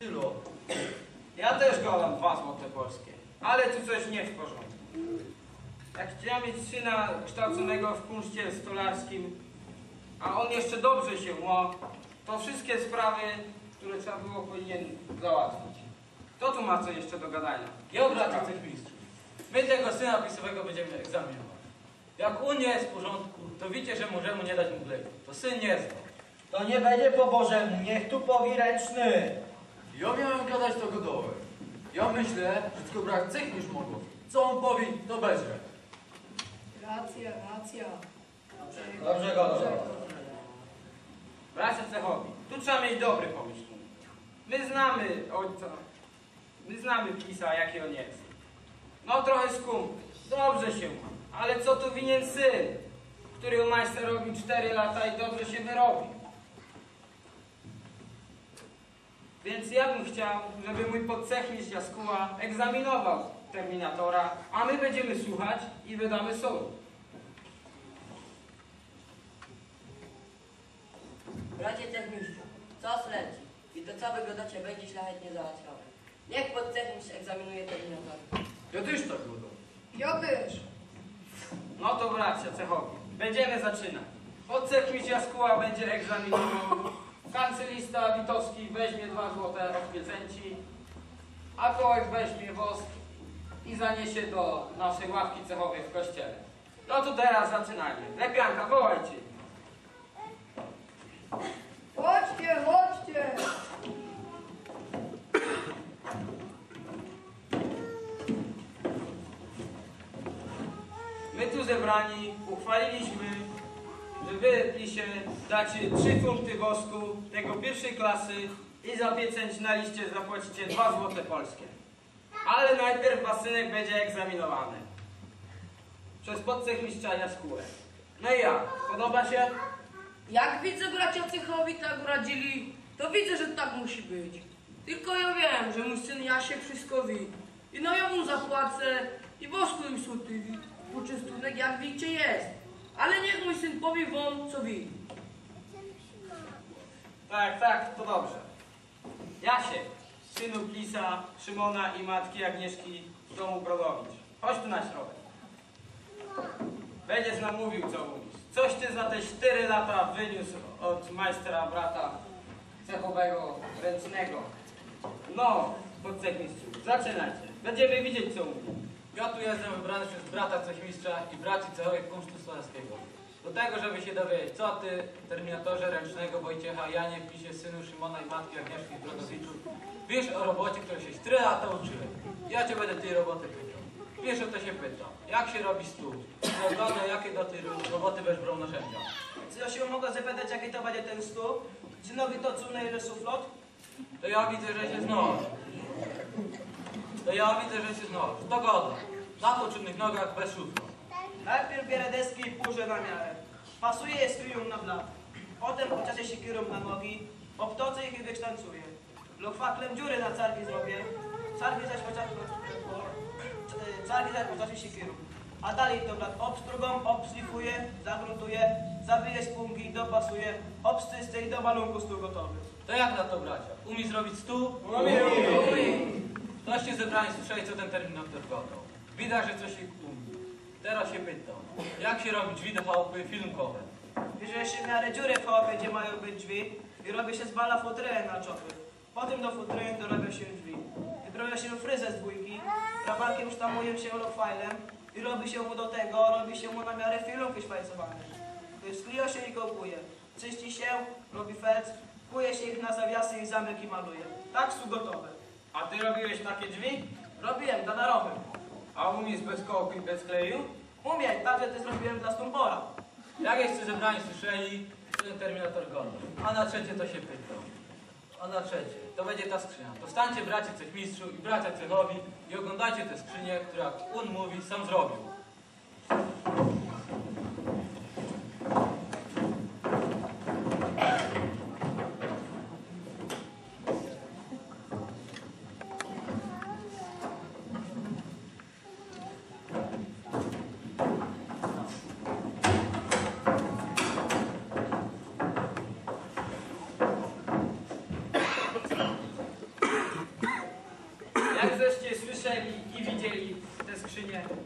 Tylo. Ja też gadam dwa złote polskie, ale tu coś nie w porządku. Jak chciałem mieć syna kształconego w kunszcie stolarskim, a on jeszcze dobrze się ma, to wszystkie sprawy, które trzeba było, powinien załatwić. Kto tu ma co jeszcze do gadania? Bracie tych mistrzów. My tego syna pisowego będziemy egzaminować. Jak u nie jest w porządku, to widzicie, że możemy nie dać mu gleju. To syn nie zna. To nie będzie po Bożemu, niech tu powi ręczny. Ja miałem gadać to godowe. Ja myślę, że tylko brak cech niż mogło. Co on powie, to będzie. Racja, racja. Dobrze go, dobrze. Bracia cechowi, tu trzeba mieć dobry pomysł. My znamy ojca, my znamy pisa, jaki on jest. No trochę skąpy, dobrze się ma, ale co tu winien syn, który u majstra robił 4 lata i dobrze się wyrobił. Więc ja bym chciał, żeby mój podsechmistrz Jaskuła egzaminował Terminatora, a my będziemy słuchać i wydamy sąd. Bracie techniczku, co sleci? I to co wygodacie będzie szlachetnie załatwione. Niech podtechniczny egzaminuje terminator. Ja też tak gadam. Ja też. No to bracia cechowi, będziemy zaczynać. Podsekmistrz Jaskuła będzie egzaminował, kancylista Witowski weźmie dwa złote od pieczęci, a kołek weźmie wosk i zaniesie do naszej ławki cechowej w kościele. No to teraz zaczynajmy. Lepianka, wołajcie. Chodźcie, chodźcie. My tu zebrani uchwaliliśmy, że wy, Plisie, dacie trzy funty wosku tego pierwszej klasy i za pieczęć na liście zapłacicie dwa złote polskie. Ale najpierw wasz synek będzie egzaminowany. Przez podcechmistrza Jaskółę. No i jak? Podoba się? Jak widzę bracia Cechowi tak radzili, to widzę, że tak musi być. Tylko ja wiem, że mój syn Jasiek wszystko wie. I no ja mu zapłacę i wosku im suty poczęstunek jak wiecie jest. Ale niech mój syn powie wam, co wie. Tak, tak, to dobrze. Jasiek, synu Plisa, Szymona i matki Agnieszki z domu Brodowicz. Chodź tu na środek. Będziesz nam mówił, co mówisz. Coś ty za te 4 lata wyniósł od majstra brata cechowego, ręcznego. No, podcechmistrzu, zaczynajcie. Będziemy widzieć, co mówi. Ja tu jestem wybrany przez brata cechmistrza i braci cechowych kunsztu stolarskiego. Do tego, żeby się dowiedzieć, co ty, terminatorze ręcznego Wojciecha, Janie, Pisie, synu Szymona i matki Agnieszki Brodowiczu, wiesz o robocie, której się 4 lata uczyłem. Ja cię będę tej roboty pytał. Wiesz o to się pytam. Jak się robi stół? Zgodne, jakie do tej ro- roboty weź brał narzędzia? Czy ja się mogę zapytać, jaki to będzie ten stół? Czy nowy to cudny ile suflot? To ja widzę, że się znasz. To ja widzę, że się znasz. Dogoda. Na poczynnych nogach bez szufla. Najpierw bierę deski i purzę na miarę. Pasuję je stryjom na blat. Potem oczaszę siekierą na nogi, obtoczę ich i wykształcuję. Lokwaklem dziury na cargi zrobię. Cargi zaś poczaszę cargi zaś poczaszę siekierą. A dalej to blat obstrugą, obszlifuję, zagruntuję, zabiję spungi, dopasuję, obstyscę i do malunku stół gotowy. To jak na to bracia? Umiesz zrobić stół? Umiem. Ktoście zebrani słyszeli, co ten terminator gadał. Widać, że coś ich umie. Teraz się pytam, jak się robi drzwi do chałupy filmkowe? Bierze się w miarę dziury w chałupie, gdzie mają być drzwi i robi się z bala na czopy. Potem do futryny dorabia się drzwi. Wyprawia się fryzę z dwójki, rabarkiem sztamuje się lokfajlem i robi się mu do tego, robi się mu na miarę filmki szwajcowane. Skleja się i kołkuje. Czyści się, robi felc, kuje się ich na zawiasy i zamek i maluje. Tak są gotowe. A ty robiłeś takie drzwi? Robiłem dla darowym. A umiesz bez kołku i bez kleju? Umiem, także to zrobiłem dla Stumpora. Jak jeszcze zebrani słyszeli, ten terminator gadał. A na trzecie to się pytam. A na trzecie, to będzie ta skrzynia. To stańcie bracie cechmistrzu i bracia cechowi i oglądajcie tę skrzynię, która jak on mówi, sam zrobił.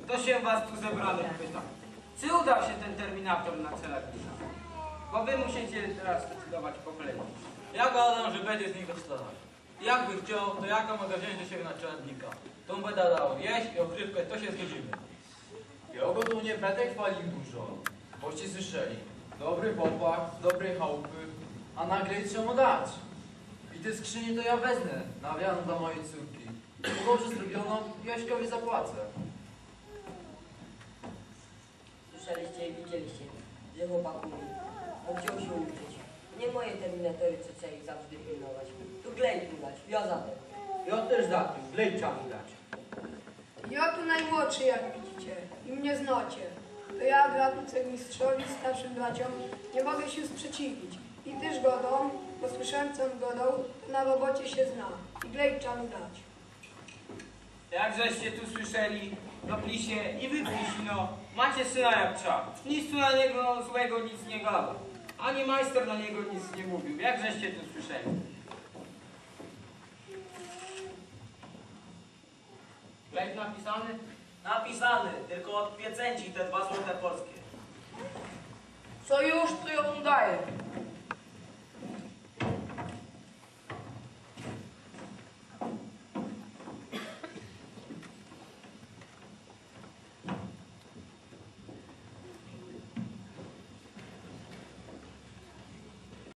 To się was tu zebranych pytam. Czy udał się ten terminator na celownika? Bo wy musicie teraz decydować po kolei. Ja gadam, że będzie z niego wstawać. Jakby chciał, to ja go mogę wziąć do siebie na czeladnika. To mu będę dał jeść i okrywkę, to się zgodzimy. Ja go tu nie będę chwalił dużo. Boście słyszeli. Dobry chłopak, z dobrej chałupy, a nagle trzeba mu dać. I te skrzynie to ja wezmę, na wiano dla mojej córki. Dobrze zrobiono, Jaśkowi zapłacę. Słyszeliście i widzieliście, że chłopak. On chciał się uczyć. Nie moje terminatory, co trzeba ich zawsze pilnować. Tu glej tu dać, ja za to. Ja też za tym, glej trzeba mi dać. Ja tu najmłodszy, jak widzicie, i mnie znacie. To ja, bratu mistrzowi, starszym braciom, nie mogę się sprzeciwić. I tyż godą, bo słyszałem, co on godał, to na robocie się zna. I glej trzeba mu dać. Jak żeście tu słyszeli, dopli się i wypli no. Macie syna jak trzeba. Nic tu na niego złego nic nie gada. Ani majster na niego nic nie mówił. Jak żeście tu słyszeli? Lek napisany? Napisany, tylko od pięćdziesięciu te dwa złote polskie. Co już, to ją daję.